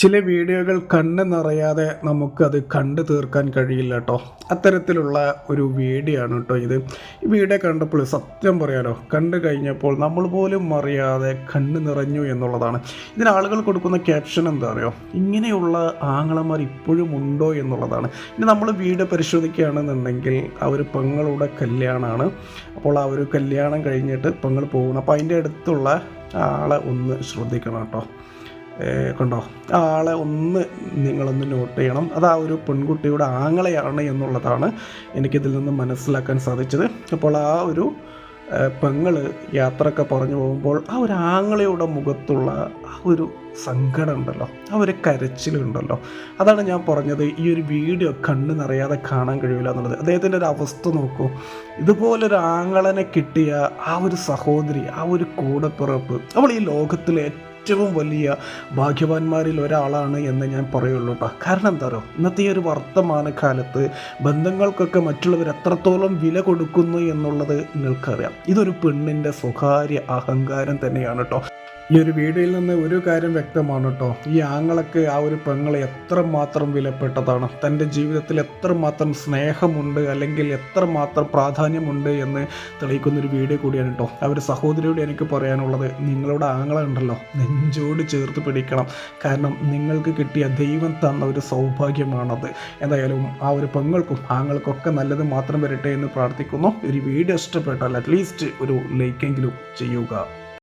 ചില വീഡിയോകൾ കണ്ണ് നിറയാതെ നമുക്കത് കണ്ടു തീർക്കാൻ കഴിയില്ല കേട്ടോ. അത്തരത്തിലുള്ള ഒരു വീഡിയോ ആണ് കേട്ടോ ഇത്. ഈ വീഡിയോ കണ്ടപ്പോൾ സത്യം പറയാലോ കണ്ടു കഴിഞ്ഞപ്പോൾ നമ്മൾ പോലും അറിയാതെ കണ്ണ് നിറഞ്ഞു എന്നുള്ളതാണ്. ഇതിന് ആളുകൾ കൊടുക്കുന്ന ക്യാപ്ഷൻ എന്താ അറിയോ? ഇങ്ങനെയുള്ള ആങ്ങളമാർ ഇപ്പോഴും ഉണ്ടോ എന്നുള്ളതാണ്. ഇനി നമ്മൾ വീഡിയോ പരിശോധിക്കുകയാണെന്നുണ്ടെങ്കിൽ ഒരു പെങ്ങളുടെ കല്യാണമാണ്. അപ്പോൾ ആ ഒരു കല്യാണം കഴിഞ്ഞിട്ട് പെങ്ങൾ പോകണം അപ്പോൾ അതിന്റെ അടുത്തുള്ള ആളെ ഒന്ന് ശ്രദ്ധിക്കണം കേട്ടോ. കണ്ടോ? ആ ആളെ ഒന്ന് നിങ്ങളൊന്ന് നോട്ട് ചെയ്യണം. അത് ആ ഒരു പെൺകുട്ടിയുടെ ആങ്ങളെയാണ് എന്നുള്ളതാണ് എനിക്കിതിൽ നിന്ന് മനസ്സിലാക്കാൻ സാധിച്ചത്. അപ്പോൾ ആ ഒരു പെങ്ങൾ യാത്രയൊക്കെ പറഞ്ഞു പോകുമ്പോൾ ആ ഒരു ആങ്ങളയുടെ മുഖത്തുള്ള ആ ഒരു സങ്കടം ഉണ്ടല്ലോ. ആ ഒരു കരച്ചിലുണ്ടല്ലോ അതാണ് ഞാൻ പറഞ്ഞത് ഈ ഒരു വീഡിയോ കണ്ണ് നിറയാതെ കാണാൻ കഴിയില്ല എന്നുള്ളത്. അദ്ദേഹത്തിന്റെ ഒരു അവസ്ഥ നോക്കൂ. ഇതുപോലൊരു ആങ്ങളനെ കിട്ടിയ ആ ഒരു സഹോദരി ആ ഒരു കൂടപ്പിറപ്പ് അവൾ ഈ ലോകത്തിലെ ഏറ്റവും വലിയ ഭാഗ്യവാന്മാരിൽ ഒരാളാണ് എന്ന് ഞാൻ പറയുള്ളൂ കേട്ടോ കാരണം എന്താ പറയുക ഇന്നത്തെ ഈ ഒരു വർത്തമാനകാലത്ത് ബന്ധങ്ങൾക്കൊക്കെ മറ്റുള്ളവർ എത്രത്തോളം വില കൊടുക്കുന്നു എന്നുള്ളത് നിങ്ങൾക്കറിയാം. ഇതൊരു പെണ്ണിന്റെ സ്വകാര്യ അഹങ്കാരം തന്നെയാണ് കേട്ടോ ഈ ഒരു വീഡിയോയിൽ നിന്ന് ഒരു കാര്യം വ്യക്തമാണ് കേട്ടോ ഈ ആങ്ങളൊക്കെ ആ ഒരു പെങ്ങളെ എത്രമാത്രം വിലപ്പെട്ടതാണ്. തന്റെ ജീവിതത്തിൽ എത്രമാത്രം സ്നേഹമുണ്ട് അല്ലെങ്കിൽ എത്രമാത്രം പ്രാധാന്യമുണ്ട് എന്ന് തെളിയിക്കുന്ന ഒരു വീഡിയോ കൂടിയാണ് കേട്ടോ ആ ഒരു സഹോദരിയോട് എനിക്ക് പറയാനുള്ളത് നിങ്ങളുടെ ആങ്ങളെ ഉണ്ടല്ലോ നെഞ്ചോട് ചേർത്ത് പിടിക്കണം. കാരണം നിങ്ങൾക്ക് കിട്ടിയ ദൈവം തന്ന ഒരു സൗഭാഗ്യമാണത്. എന്തായാലും ആ ഒരു പെങ്ങൾക്കും ആങ്ങൾക്കൊക്കെ നല്ലത് മാത്രം വരട്ടെ എന്ന് പ്രാർത്ഥിക്കുന്നു. ഒരു വീഡിയോ ഇഷ്ടപ്പെട്ടാൽ അറ്റ്ലീസ്റ്റ് ഒരു ലൈക്കെങ്കിലും ചെയ്യുക.